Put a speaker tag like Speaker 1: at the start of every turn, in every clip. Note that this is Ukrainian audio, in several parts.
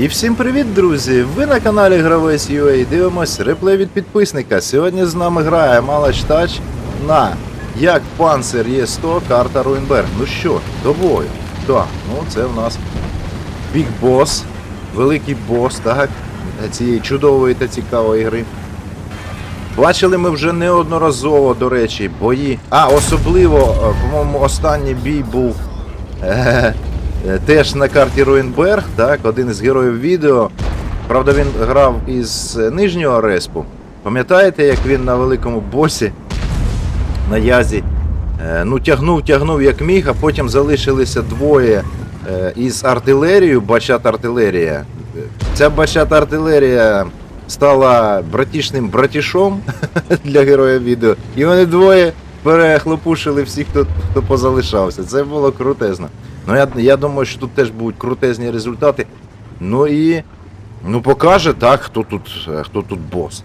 Speaker 1: І всім привіт, друзі! Ви на каналі Гравець UA дивимось реплей від підписника. Сьогодні з нами грає Малач Тач на як панцир є 100 карта Руйнберг. Ну що, до бою. Так, ну це в нас Big Boss, великий бос, так, цієї чудової та цікавої гри. Бачили ми вже неодноразово, до речі, бої. А, особливо, е, по-моєму, останній бій був е, теж на карті Руїнберг, так, один із героїв відео. Правда, він грав із е, нижнього респу. Пам'ятаєте, як він на великому босі на язі е, ну, тягнув, тягнув як міг, а потім залишилися двоє е, із артилерією, бачат артилерія. Ця бачата артилерія стала братішним братішом для героя відео. І вони двоє перехлопушили всіх, хто, хто позалишався. Це було крутезно. Ну я, я думаю, що тут теж будуть крутезні результати. Ну і ну покаже так, хто тут, е, хто тут бос.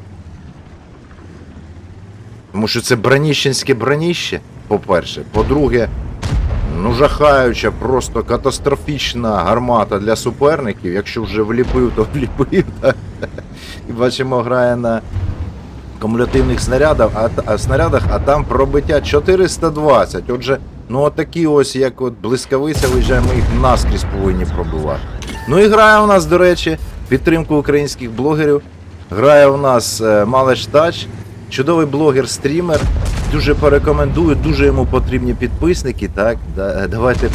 Speaker 1: Тому що це браніщенське браніще, по-перше. По-друге, ну жахаюча, просто катастрофічна гармата для суперників. Якщо вже вліпив, то вліпив. І бачимо, грає на кумулятивних снарядах, а, а снарядах, а там пробиття 420. Отже, ну отакі ось, як от блискавиця виїжджає, ми їх наскрізь повинні пробивати. Ну і грає у нас, до речі, підтримку українських блогерів. Грає у нас е, Малеш Тач, чудовий блогер-стрімер. Дуже порекомендую, дуже йому потрібні підписники. Так, давайте,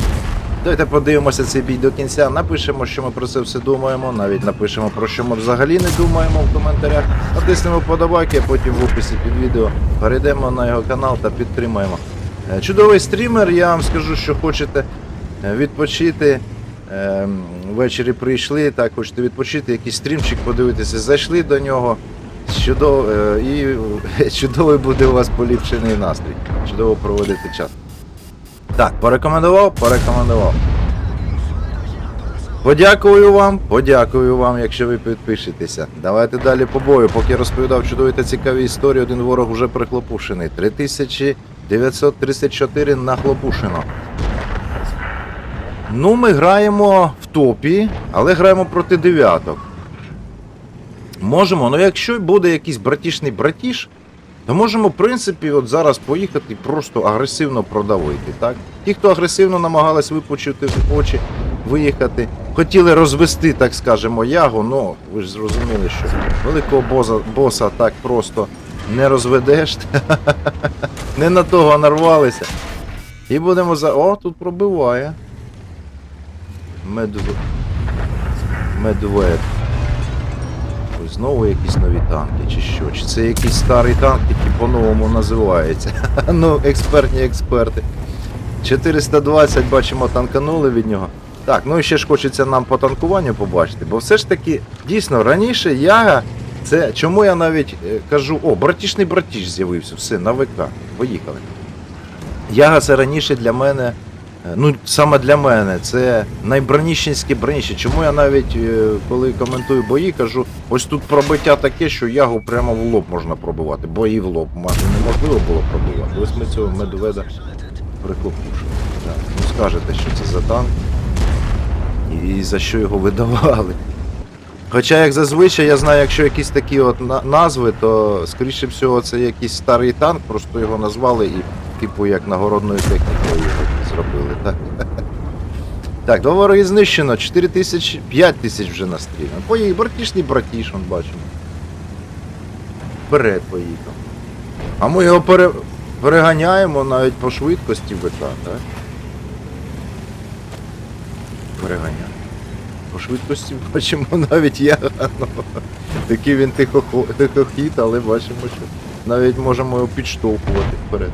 Speaker 1: давайте подивимося цей бій до кінця. Напишемо, що ми про це все думаємо. Навіть напишемо, про що ми взагалі не думаємо в коментарях. Натиснемо вподобайки, а потім в описі під відео перейдемо на його канал та підтримаємо. Е, Чудовий стрімер, я вам скажу, що хочете е, відпочити. Ем, Ввечері прийшли, так хочете відпочити, якийсь стрімчик подивитися, зайшли до нього. Чудово, е, і чудовий буде у вас поліпшений настрій. Чудово проводити час. Так, порекомендував, порекомендував. Подякую вам, подякую вам, якщо ви підпишетеся. Давайте далі по бою. Поки я розповідав чудові та цікаві історії, один ворог вже прихлопушений. 3934 нахлопушено. Ну, ми граємо в топі, але граємо проти дев'яток. Можемо, ну якщо буде якийсь братішний братіш, то можемо, в принципі, от зараз поїхати просто агресивно продавити. Так? Ті, хто агресивно намагались випучити очі, виїхати, хотіли розвести, так скажемо, ягу, ну ви ж зрозуміли, що великого боза, боса так просто не розведеш. Не на того нарвалися. І будемо за. О, тут пробиває. Медв... Медвед. Ось знову якісь нові танки, чи що? Чи це якийсь старий танк, який по-новому називається? ну, експертні експерти. 420 бачимо, танканули від нього. Так, ну і ще ж хочеться нам по танкуванню побачити, бо все ж таки, дійсно, раніше яга. Це чому я навіть е, кажу, о, братішний братіш з'явився, все, на ВК. Поїхали. Яга це раніше для мене, е, ну саме для мене, це найбраніщенське браніще. Чому я навіть е, коли коментую бої, кажу, ось тут пробиття таке, що ягу прямо в лоб можна пробивати, бої в лоб майже неможливо було пробивати. Ось ми цього медведа прихлопушили. Так, ну скажете, що це за танк і за що його видавали. Хоча, як зазвичай, я знаю, якщо якісь такі от на- назви, то скоріше всього це якийсь старий танк, просто його назвали і типу як нагородною технікою його зробили. Так, так до вороги знищено 4 тисячі, 5 тисяч вже настріляно. Поїхав, братішний братіш, он бачимо. Вперед поїхав. А ми його пере... переганяємо навіть по швидкості ВК, так? Переганяємо. По швидкості бачимо навіть я. Ну, такий він тихо, тихохід, але бачимо, що навіть можемо його підштовхувати вперед.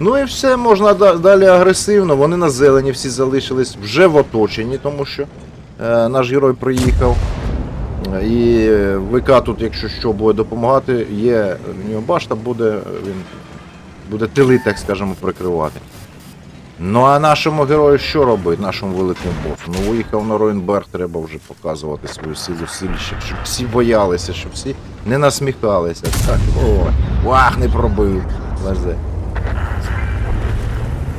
Speaker 1: Ну і все, можна далі агресивно. Вони на зелені всі залишились вже в оточенні, тому що е, наш герой приїхав. І ВК тут, якщо що, буде допомагати, є в нього башта, буде він буде тили, так скажемо, прикривати. Ну а нашому герою що робить, нашому великому босу? Ну виїхав на Ройнберг, треба вже показувати свою силу силіще, щоб всі боялися, щоб всі не насміхалися. Так, о, вах, не пробив. Лезе.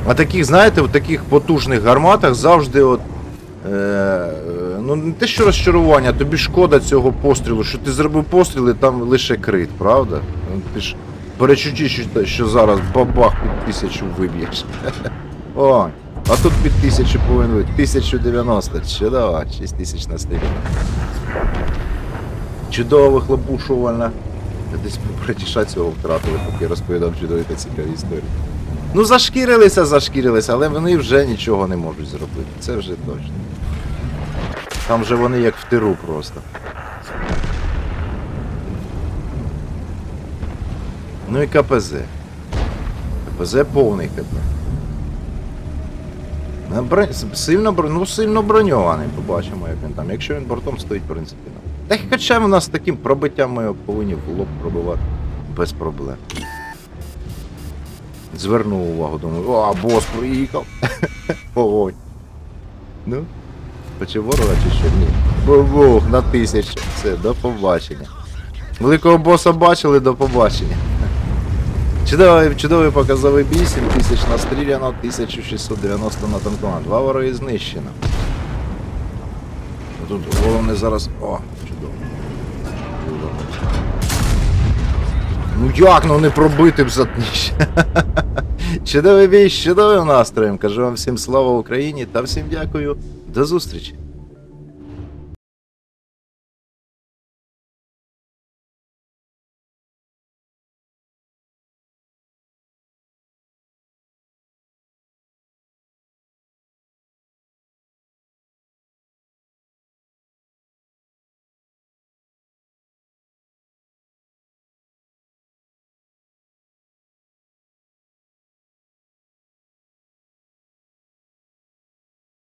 Speaker 1: А таких, знаєте, в таких потужних гарматах завжди от, е, ну не те, що розчарування, тобі шкода цього пострілу, що ти зробив постріл і там лише крит, правда? Ну, Ти ж перечутті, що, що зараз бабах під тисячу виб'єш. О, а тут під тисячу повинен бути. 1090. Чудово, 6 тисяч на стилі. Чудово вихлопушувальна. Десь братіша цього втратили, поки розповідав чудові та цікаві історії. Ну, зашкірилися, зашкірилися, але вони вже нічого не можуть зробити. Це вже точно. Там же вони як в тиру просто. Ну і КПЗ. КПЗ повний КП. Сильно, ну, сильно броньований, побачимо, як він там. Якщо він бортом стоїть, в принципі. Ну. Та хоча в нас таким пробиттям ми повинні в лоб пробивати. Без проблем. Звернув увагу, думаю, а бос приїхав. Вогонь. Ну, хоче ворога чи що? Ні. Бубух, на тисячу. Все, до побачення. Великого боса бачили, до побачення. Чудовий, чудовий показовий бій, 7 тисяч настріляно, 1690 натанковано. Два вороги знищено. Ну, Тут головне зараз. О, чудово. Чудово. Ну як ну не пробити б затніше. Чудовий бій чудовим настроєм. Кажу вам всім слава Україні та всім дякую. До зустрічі.